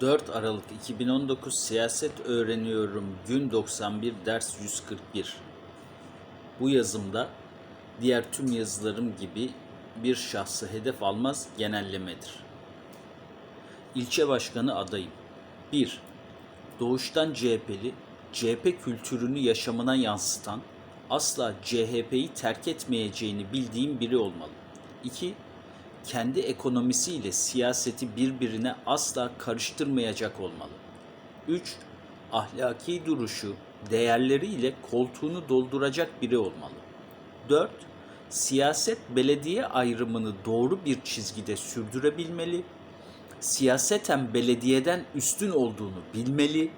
4 Aralık 2019 Siyaset Öğreniyorum Gün 91 Ders 141 Bu yazımda diğer tüm yazılarım gibi bir şahsı hedef almaz genellemedir. İlçe başkanı adayım. 1. Doğuştan CHP'li, CHP kültürünü yaşamına yansıtan, asla CHP'yi terk etmeyeceğini bildiğim biri olmalı. 2 kendi ekonomisiyle siyaseti birbirine asla karıştırmayacak olmalı. 3. Ahlaki duruşu, değerleriyle koltuğunu dolduracak biri olmalı. 4. Siyaset belediye ayrımını doğru bir çizgide sürdürebilmeli. Siyaseten belediyeden üstün olduğunu bilmeli.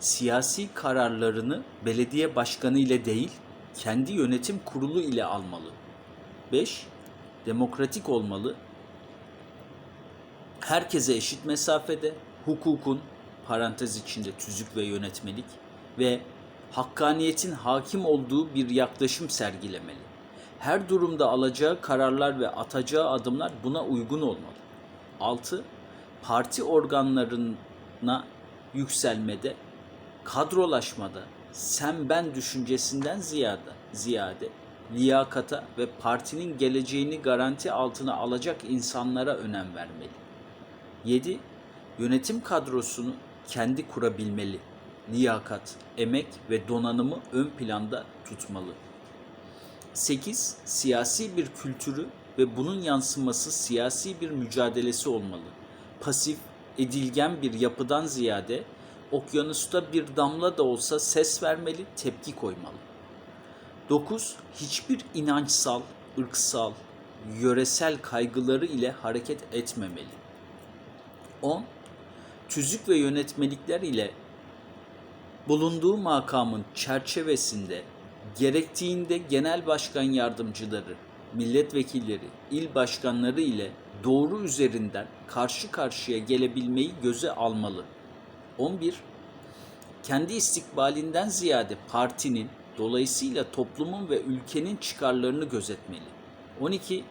Siyasi kararlarını belediye başkanı ile değil, kendi yönetim kurulu ile almalı. 5 demokratik olmalı. Herkese eşit mesafede hukukun parantez içinde tüzük ve yönetmelik ve hakkaniyetin hakim olduğu bir yaklaşım sergilemeli. Her durumda alacağı kararlar ve atacağı adımlar buna uygun olmalı. 6. Parti organlarına yükselmede, kadrolaşmada sen ben düşüncesinden ziyade, ziyade liyakata ve partinin geleceğini garanti altına alacak insanlara önem vermeli. 7. Yönetim kadrosunu kendi kurabilmeli. Liyakat, emek ve donanımı ön planda tutmalı. 8. Siyasi bir kültürü ve bunun yansıması siyasi bir mücadelesi olmalı. Pasif, edilgen bir yapıdan ziyade okyanusta bir damla da olsa ses vermeli, tepki koymalı. 9. Hiçbir inançsal, ırksal, yöresel kaygıları ile hareket etmemeli. 10. Tüzük ve yönetmelikler ile bulunduğu makamın çerçevesinde gerektiğinde genel başkan yardımcıları, milletvekilleri, il başkanları ile doğru üzerinden karşı karşıya gelebilmeyi göze almalı. 11. Kendi istikbalinden ziyade partinin dolayısıyla toplumun ve ülkenin çıkarlarını gözetmeli. 12.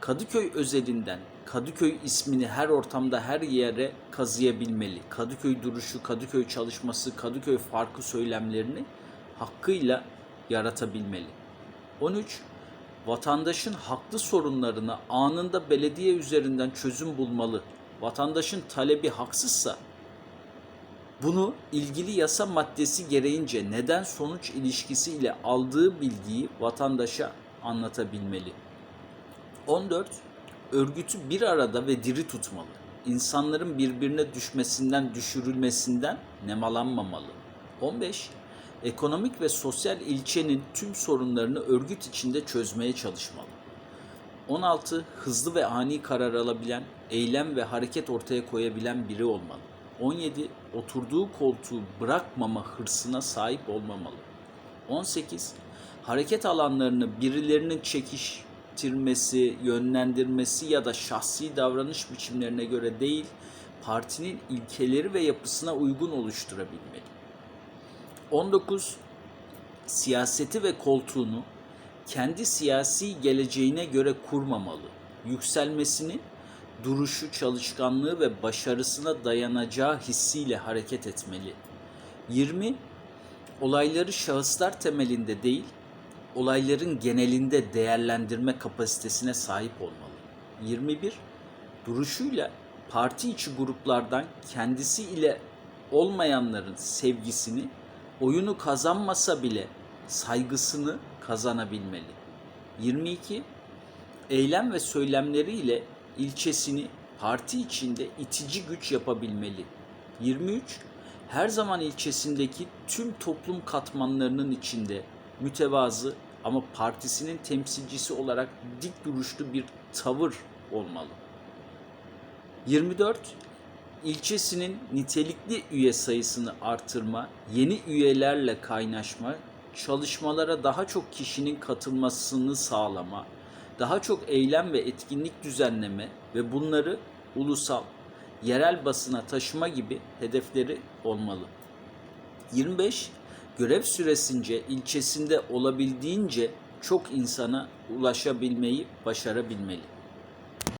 Kadıköy özelinden Kadıköy ismini her ortamda her yere kazıyabilmeli. Kadıköy duruşu, Kadıköy çalışması, Kadıköy farkı söylemlerini hakkıyla yaratabilmeli. 13. Vatandaşın haklı sorunlarına anında belediye üzerinden çözüm bulmalı. Vatandaşın talebi haksızsa bunu ilgili yasa maddesi gereğince neden sonuç ilişkisi ile aldığı bilgiyi vatandaşa anlatabilmeli. 14. Örgütü bir arada ve diri tutmalı. İnsanların birbirine düşmesinden, düşürülmesinden nemalanmamalı. 15. Ekonomik ve sosyal ilçenin tüm sorunlarını örgüt içinde çözmeye çalışmalı. 16. Hızlı ve ani karar alabilen, eylem ve hareket ortaya koyabilen biri olmalı. 17. Oturduğu koltuğu bırakmama hırsına sahip olmamalı. 18. Hareket alanlarını birilerinin çekiştirmesi, yönlendirmesi ya da şahsi davranış biçimlerine göre değil, partinin ilkeleri ve yapısına uygun oluşturabilmeli. 19. Siyaseti ve koltuğunu kendi siyasi geleceğine göre kurmamalı. Yükselmesini duruşu, çalışkanlığı ve başarısına dayanacağı hissiyle hareket etmeli. 20. Olayları şahıslar temelinde değil, olayların genelinde değerlendirme kapasitesine sahip olmalı. 21. Duruşuyla parti içi gruplardan kendisi ile olmayanların sevgisini, oyunu kazanmasa bile saygısını kazanabilmeli. 22. Eylem ve söylemleriyle ilçesini parti içinde itici güç yapabilmeli. 23. Her zaman ilçesindeki tüm toplum katmanlarının içinde mütevazı ama partisinin temsilcisi olarak dik duruşlu bir tavır olmalı. 24. İlçesinin nitelikli üye sayısını artırma, yeni üyelerle kaynaşma, çalışmalara daha çok kişinin katılmasını sağlama, daha çok eylem ve etkinlik düzenleme ve bunları ulusal, yerel basına taşıma gibi hedefleri olmalı. 25. Görev süresince ilçesinde olabildiğince çok insana ulaşabilmeyi başarabilmeli.